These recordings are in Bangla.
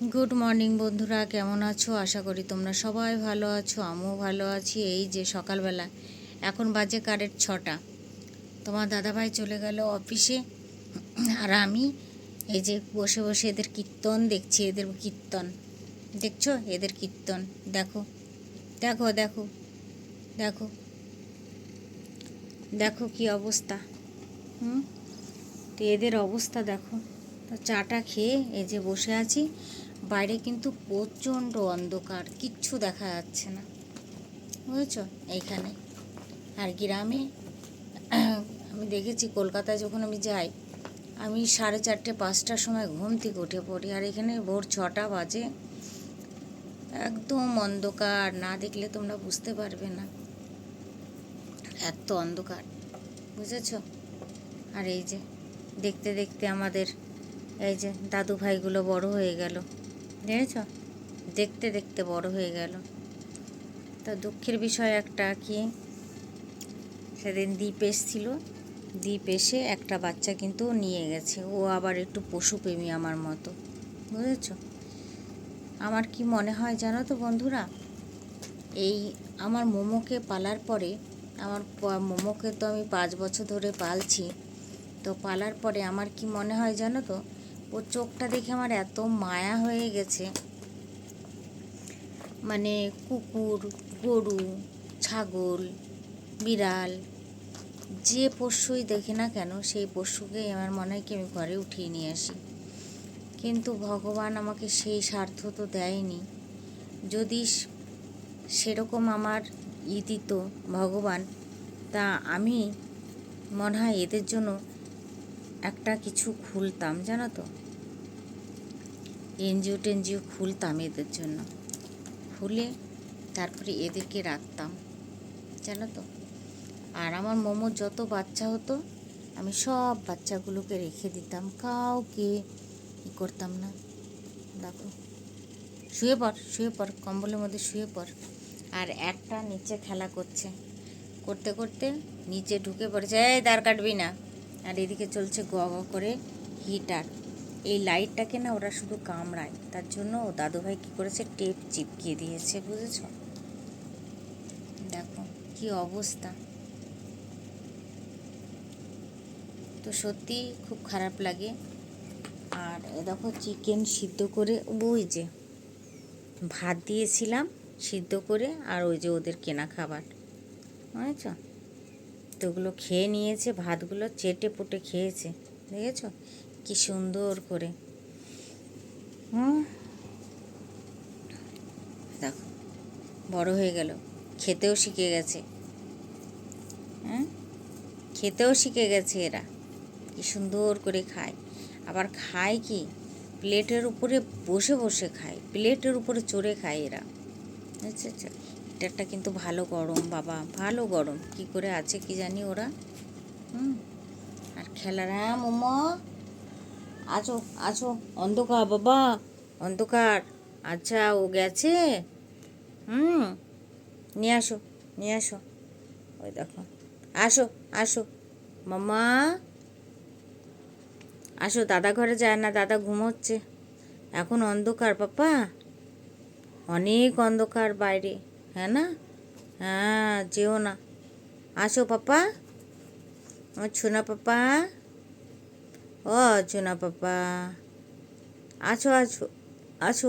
গুড মর্নিং বন্ধুরা। কেমন আছো? আশা করি তোমরা সবাই ভালো আছো, আমিও ভালো আছি। এই যে সকালবেলা, এখন বাজে কারের ছটা। তোমার দাদাভাই চলে গেল অফিসে, আর আমি এই যে বসে বসে এদের কীর্তন দেখছি, এদের কীর্তন। দেখছ? এদের কীর্তন। দেখো। দেখো দেখো। দেখো। দেখো কি অবস্থা। হুম? তো এদের অবস্থা দেখো। তো চাটা খেয়ে এই যে বসে আছি। বাইরে কিন্তু প্রচণ্ড অন্ধকার, কিচ্ছু দেখা যাচ্ছে না। বুঝেছ? এইখানে। আর গ্রামে, আমি দেখেছি কলকাতায় যখন আমি যাই, আমি সাড়ে চারটে, পাঁচটার সময় ঘুম থেকে উঠে পড়ি। আর এখানে ভোর ছটা বাজে। একদম অন্ধকার, না দেখলে তোমরা বুঝতে পারবে না। এত অন্ধকার, বুঝেছ? আর এই যে, দেখতে দেখতে আমাদের, এই যে দাদু ভাইগুলো বড় হয়ে গেল। দেখেছ? দেখতে দেখতে বড় হয়ে গেল। তা দুঃখের বিষয় একটা কি, সেদিন দ্বীপ এসছিল। দ্বীপ এসে একটা বাচ্চা কিন্তু নিয়ে গেছে। ও আবার একটু পশুপ্রেমী আমার মতো। বুঝেছ? আমার কি মনে হয় জানো তো বন্ধুরা? এই আমার মোমোকে পালার পরে, আমার মোমোকে তো আমি পাঁচ বছর ধরে পালছি। তো পালার পরে আমার কি মনে হয় জানো তো? ওর চোখটা দেখে আমার এত মায়া হয়ে গেছে। মানে কুকুর, গরু, ছাগল, বিড়াল, যে পশুই দেখি না কেন সেই পশুকেই আমার মনে হয় কি আমি ঘরে উঠিয়ে নিয়ে আসি। কিন্তু ভগবান আমাকে সেই স্বার্থ তো দেয়নি। যদি সেরকম আমার ই দিত ভগবান, তা আমি মনে হয় এদের জন্য একটা কিছু খুলতাম, জানো তো? এনজিও টেনজিও খুলতাম এদের জন্য। খুলে তারপরে এদেরকে রাখতাম, জানো তো? আর আমার মোমো যত বাচ্চা হতো, আমি সব বাচ্চাগুলোকে রেখে দিতাম। কাউকে ই করতাম না। দেখো, শুয়ে পড় শুয়ে পড়, কম্বলের মধ্যে শুয়ে পড়। আর একটা নিচে খেলা করছে। করতে করতে নিচে ঢুকে পড়েছে, এই দাঁড় কাটবি না। আর এদিকে চলছে গ গ করে হিটার। এই লাইটটাকে না ওরা শুধু কামড়ায়, তার জন্য ও দাদুভাই কী করেছে, টেপ চিপকিয়ে দিয়েছে, বুঝেছ? দেখো কি অবস্থা। তো সত্যি খুব খারাপ লাগে। আর দেখো চিকেন সিদ্ধ করে, ওই যে ভাত দিয়েছিলাম সিদ্ধ করে, আর ওই যে ওদের কেনা খাবার, বুঝেছ? ওগুলো খেয়ে নিয়েছে, ভাতগুলো চেটে পুটে খেয়েছে। দেখেছ? কি সুন্দর করে। হুম। দেখো, বড় হয়ে গেল। খেতেও শিখে গেছে। হ্যাঁ খেতেও শিখে গেছে এরা। কি সুন্দর করে খায়। আবার খায় কি? প্লেটের উপরে বসে বসে খায়। প্লেটের উপরে চড়ে খায় এরা। আচ্ছা আচ্ছা। হিটারটা কিন্তু ভালো গরম, বাবা, ভালো গরম। কি করে আছে কি জানি ওরা? হুম। আর খেলার হ্যাঁ মোমো। আছো আছো অন্ধকার, বাবা, অন্ধকার। আচ্ছা ও গেছে? হুম। নিয়ে আসো নিয়ে আসো। ওই দেখো। আসো আসো। মামা আসো, দাদা ঘরে যায় না, দাদা ঘুমোচ্ছে। এখন অন্ধকার, পাপা। অনেক অন্ধকার বাইরে। হ্যাঁ না হ্যাঁ যেও না আসো পাপা আমার ছোনা পাপা ও ছোনা পাপা আছো আছো আছো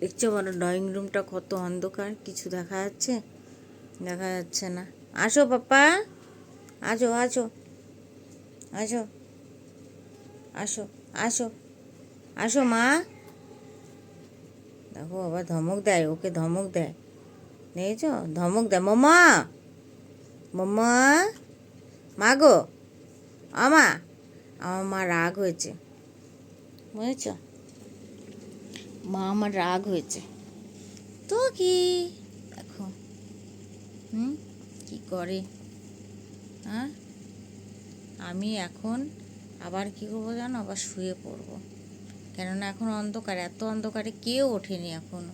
দেখছ আমার ড্রয়িং রুমটা কত অন্ধকার, কিছু দেখা যাচ্ছে? দেখা যাচ্ছে না। আসো পাপা? আসো আসো আসো আসো আসো আসো মা? দেখো আবার ধমক দেয়, ওকে ধমক দেয়। দেখেছ ধমক দেয়। মামা! মামা! মা গো! আমা আমার মা রাগ হয়েছে। বুঝেছ? মা আমার রাগ হয়েছে। তো কি? দেখো। হুম? কি করে? হ্যাঁ আমি এখন আবার কী করব জানো? আবার শুয়ে পড়ব। কেননা এখন অন্ধকার, এত অন্ধকারে কেউ ওঠেনি এখনও।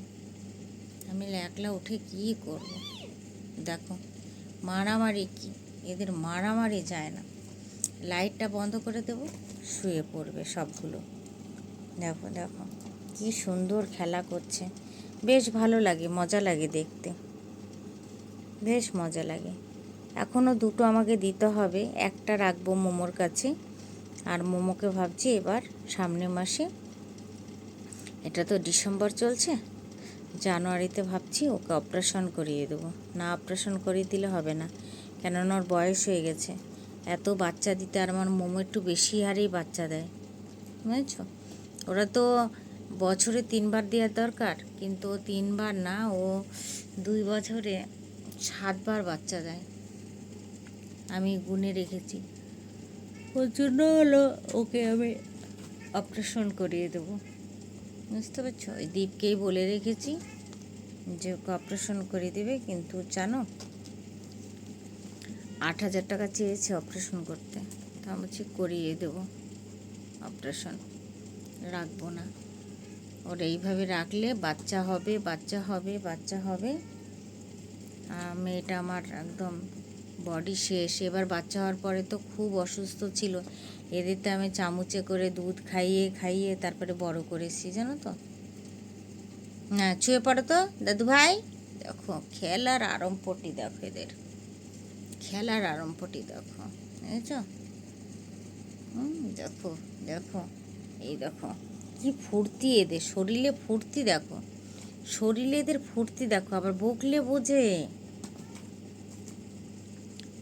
আমি একলা উঠে কী করব? দেখো, মারামারি কি? এদের মারামারি যায় না। লাইটটা বন্ধ করে দেবো, শুয়ে পড়বে সবগুলো। দেখো দেখো, কি সুন্দর খেলা করছে। বেশ ভালো লাগে, মজা লাগে দেখতে। বেশ মজা লাগে। এখনও দুটো আমাকে দিতে হবে, একটা রাখব মোমোর কাছে। আর মোমোকে ভাবছি এবার সামনের মাসে এটা তো ডিসেম্বর চলছে। জানুয়ারিতে ভাবছি ওকে অপারেশন করিয়ে দেবো। না অপারেশন করিয়ে দিলে হবে না, কেননা ওর বয়স হয়ে গেছে। এত বাচ্চা দিতে আর আমার মোমো একটু বেশি হারেই বাচ্চা দেয়। বুঝেছ? ওরা তো বছরে তিনবার দেওয়ার দরকার, কিন্তু তিনবার না, ও দুই বছরে সাতবার বাচ্চা দেয়। আমি গুনে রেখেছি। ওর জন্য হলো ওকে আমি অপারেশন করিয়ে দেবো। বুঝতে পারছ? ওই দীপকেই বলে রেখেছি যে ওকে অপারেশন করে দেবে, কিন্তু জানো, আট হাজার টাকা চেয়েছে অপারেশন করতে। তা আমি বলছি, করিয়ে দেবো অপারেশন রাখব না। ওর এইভাবে রাখলে বাচ্চা হবে বাচ্চা হবে বাচ্চা হবে। মেয়েটা আমার একদম বডি শেষ। এবার বাচ্চা হওয়ার পরে তো খুব অসুস্থ ছিল। এদের তো আমি চামচে করে দুধ খাইয়ে খাইয়ে তারপরে বড় করেছি, জানো তো। হ্যাঁ ছুঁয়ে পড়ো তো দাদু ভাই দেখো, খেলার আরম্ভটি দেখো এদের। খেলার আরম্ভটি দেখো, বুঝেছ? দেখো দেখো, এই দেখো, কি ফুর্তি এদের, শরীরে ফুর্তি দেখো। শরীরে এদের ফুর্তি দেখো, আবার বকলে বোঝে।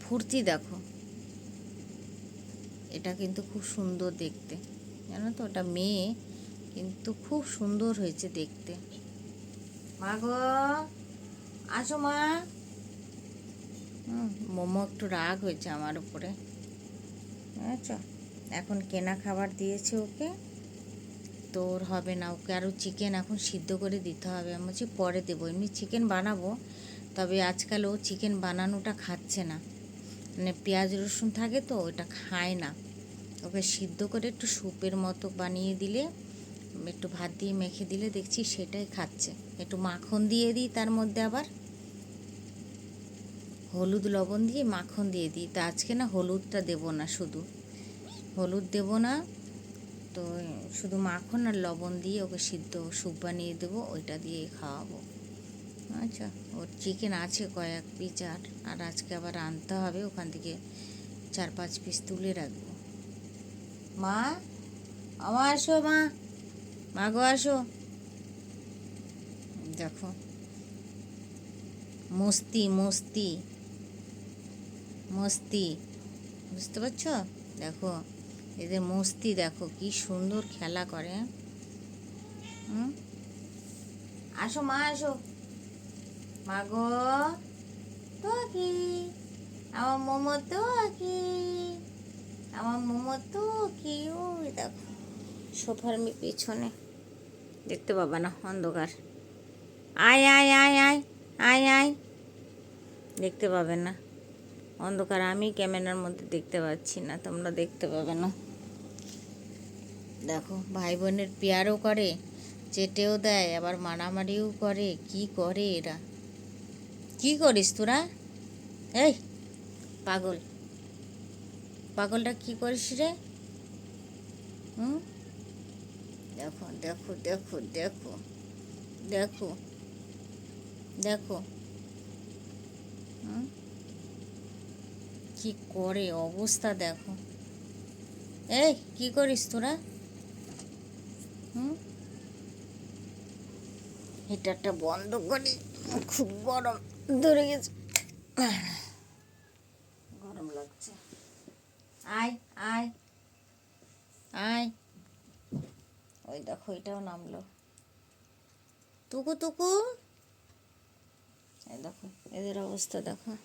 ফুর্তি দেখো। এটা কিন্তু খুব সুন্দর দেখতে। জানো তো ওটা মেয়ে কিন্তু খুব সুন্দর হয়েছে দেখতে। মা গো আসো মা। হুম, মোমো একটু রাগ হয়েছে আমার উপরে। আচ্ছা এখন কেনা খাবার দিয়েছে ওকে। তোর হবে না ওকে আরও চিকেন এখন সিদ্ধ করে দিতে হবে। আমি বলছি পরে দেবো এমনি চিকেন বানাবো তবে আজকাল ও চিকেন বানানোটা খাচ্ছে না। মানে পেঁয়াজ রসুন থাকে তো, ওটা খায় না। ওকে সিদ্ধ করে একটু স্যুপের মতো বানিয়ে দিলে, একটু ভাত দিয়ে মেখে দিলে দেখছি সেটাই খাচ্ছে। একটু মাখন দিয়ে দিই তার মধ্যে আবার। হলুদ লবণ দিয়ে মাখন দিয়ে দিই। তা আজকে না হলুদটা দেবো না শুধু। হলুদ দেবো না, তো শুধু মাখন আর লবণ দিয়ে ওকে সিদ্ধ স্যুপ বানিয়ে দেবো, ওইটা দিয়ে খাওয়াবো। আচ্ছা ওর চিকেন আছে কয়েক পিস আর আর আজকে আবার আনতে হবে, ওখান থেকে চার পাঁচ পিস তুলে রাখব। মা আমার আসো মা মা গো আসো। দেখো, মস্তি মস্তি মস্তি, বুঝতে পারছ? দেখো, এদের মস্তি দেখো, কি সুন্দর খেলা করে, হুম? আসো মা, আসো। মা গো তো কি আমার মোমো তো কি আমার মোমো তো কি ওই দেখো, সোফার মি পিছনে, দেখতে পাবা না, অন্ধকার। আয় আয় আয় আয় আয় আয়, দেখতে পাবে না। অন্ধকার, আমি ক্যামেরার মধ্যে দেখতে পাচ্ছি না, তোমরা দেখতে পাবে না। দেখো ভাই বোনের পেয়ারও করে, চেটেও দেয়, আবার মারামারিও করে, কি করে এরা? কি করিস তোরা? এই, পাগল। পাগলটা কি করিস রে? হুম? দেখো দেখো দেখো দেখো দেখো দেখো। হুম? কি করে অবস্থা দেখো। এই, কি করিস তোরা? হুম? হিটারটা বন্ধ করি, খুব গরম। ধরে গেছে। গরম লাগছে। আয় আয় আয়। ওই দেখো এটাও নামলো। টুকু টুকু। এই দেখো এদের অবস্থা দেখো।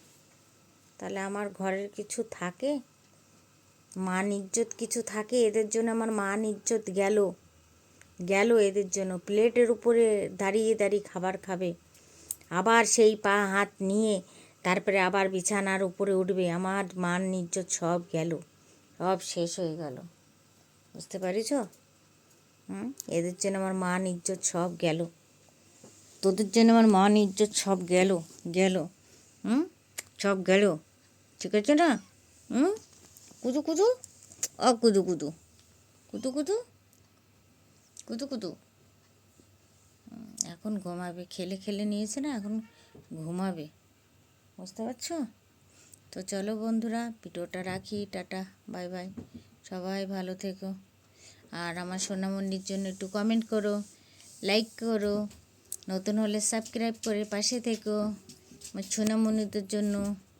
তাহলে আমার ঘরের কিছু থাকে? মান ইজ্জত কিছু থাকে? এদের জন্য আমার মান ইজ্জত গেল। গেল এদের জন্য। প্লেটের উপরে দাঁড়িয়ে দাঁড়িয়ে খাবার খাবে। আবার সেই পা হাত নিয়ে তারপরে আবার বিছানার উপরে উঠবে। আমার মান ইজ্জত সব গেল সব শেষ হয়ে গেল। বুঝতে পারিছ? হুম? এদের জন্য আমার মান ইজ্জত সব গেল। তোদের জন্য আমার মান ইজ্জত সব গেল গেল। হুম? সব গেল। ঠিক আছে না? হুম? Kudu Kudu? অ কুদু কুদু। Kudu Kudu? কুতু হুম, এখন ঘুমাবে। খেলে খেলে নিয়েছে না, এখন ঘুমাবে। বুঝতে পারছ? তো চলো বন্ধুরা, ভিডিওটা রাখি, টাটা, বাই বাই। সবাই ভালো থেকো। আর আমার সোনামন্ডির জন্য একটু কমেন্ট করো লাইক করো, নতুন হলে সাবস্ক্রাইব করে পাশে থেকো। আমার সোনামণিদের জন্য।